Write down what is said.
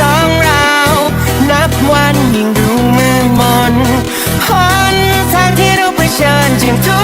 สองเรา นับวันยิ่งดูมือมนหนทางที่เราเผชิญจึงทุก